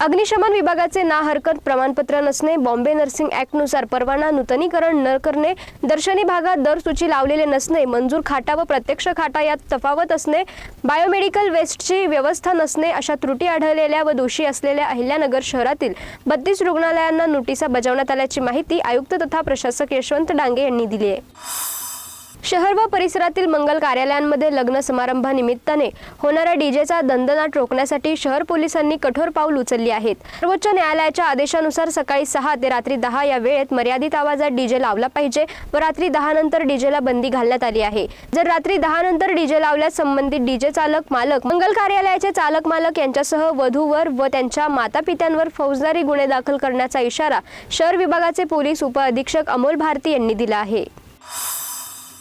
अग्निशमन विभागाचे ना हरकत प्रमाणपत्र नसणे बॉम्बे नर्सिंग ॲक्टनुसार परवाना नूतनीकरण न करणे दर्शनी भागात दर सूची लावलेले नसणे मंजूर खाटा व प्रत्यक्ष खाटा यात तफावत असणे बायोमेडिकल वेस्टची व्यवस्था नसणे अशा त्रुटी आढळलेल्या व दोषी असलेल्या अहिल्यानगर शहरातील बत्तीस रुग्णालयांना नोटिसा बजावण्यात आल्याची माहिती आयुक्त तथा प्रशासक यशवंत डांगे यांनी दिली आहे. शहर व परिसरातील मंगल कार्यालयांमध्ये लग्न समारंभानिमित्ताने होणाऱ्या डीजेचा दंदनाट रोखण्यासाठी शहर पोलिसांनी कठोर पाऊल उचलली आहेत. सर्वोच्च न्यायालयाच्या आदेशानुसार सकाळी सहा ते रात्री दहा या वेळेत मर्यादित आवाजात डीजे लावला पाहिजे व रात्री दहा नंतर डीजेला बंदी घालण्यात आली आहे. जर रात्री दहा नंतर डीजे लावल्यास संबंधित डीजे चालक मालक मंगल कार्यालयाचे चालक मालक यांच्यासह वधूवर व त्यांच्या माता पित्यांवर फौजदारी गुन्हे दाखल करण्याचा इशारा शहर विभागाचे पोलीस उपअधीक्षक अमोल भारती यांनी दिला आहे.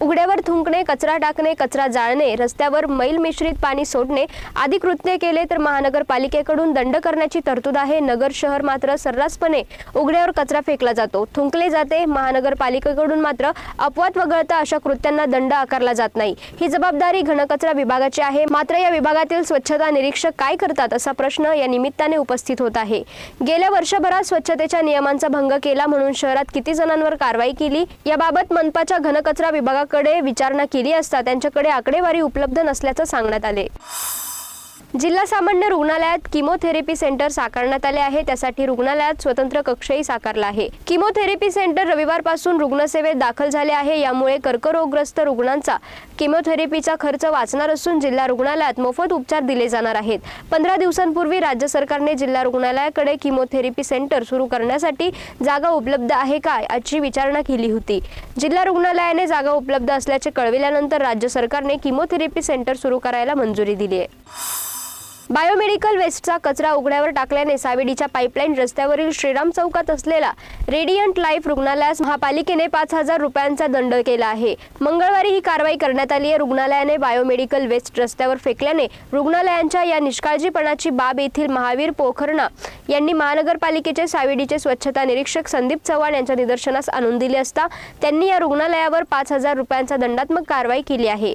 उघड्यावर थुंकणे कचरा टाकणे कचरा जाळणे रस्त्यावर मैल मिश्रित पाणी सोडणे आदी कृत्य केले तर महानगरपालिकेकडून दंड करण्याची तरतूद आहे. नगर शहर मात्र सर्रासपणे उघड्यावर कचरा फेकला जातो. थुंकले जाते महानगरपालिकेकडून मात्र अपवाद वगळता अशा कृत्यांना दंड आकारला जात नाही. ही जबाबदारी घनकचरा विभागाची आहे. मात्र या विभागातील स्वच्छता निरीक्षक काय करतात असा प्रश्न या निमित्ताने उपस्थित होत आहे. गेल्या वर्षभरात स्वच्छतेच्या नियमांचा भंग केला म्हणून शहरात किती जणांवर कारवाई केली? याबाबत मनपाच्या घनकचरा विभागा विभागाकडे विचारणा केली असता त्यांच्याकडे आकडेवारी उपलब्ध नसल्याचं सांगण्यात आले. जिल्हा सामान्य रुग्णालयात किमोथेरपी सेंटर साकारण्यात आले आहे. त्यासाठी रुग्णालयात स्वतंत्र कक्षही साकारला आहे. किमोथेरपी सेंटर रविवारपासून रुग्णसेवेत दाखल झाले आहे. यामुळे कर्करोगग्रस्त रुग्णांचा किमोथेरपीचा खर्च वाचणार असून जिल्हा रुग्णालयात मोफत उपचार दिले जाणार आहेत. पंधरा दिवसांपूर्वी राज्य सरकारने जिल्हा रुग्णालयाकडे किमोथेरपी सेंटर सुरू करण्यासाठी जागा उपलब्ध आहे का याची विचारणा केली होती. जिल्हा रुग्णालयाने जागा उपलब्ध असल्याचे कळविल्यानंतर राज्य सरकारने किमोथेरपी सेंटर सुरू करायला मंजुरी दिली आहे. बायोमेडिकल वेस्टचा कचरा उघड्यावर टाकल्याने सावेडीच्या पाईपलाईन रस्त्यावरील श्रीराम चौकात असलेला रेडियंट लाईफ रुग्णालयास महापालिकेने पाच हजार रुपयांचा दंड केला आहे. मंगळवारी ही कारवाई करण्यात आली आहे. रुग्णालयाने बायोमेडिकल वेस्ट रस्त्यावर फेकल्याने रुग्णालयांच्या या निष्काळजीपणाची बाब येथील महावीर पोखरणा यांनी महानगरपालिकेचे सावेडीचे स्वच्छता निरीक्षक संदीप चव्हाण यांच्या निदर्शनास आणून दिले असता त्यांनी या रुग्णालयावर पाच हजार रुपयांचा दंडात्मक कारवाई केली आहे.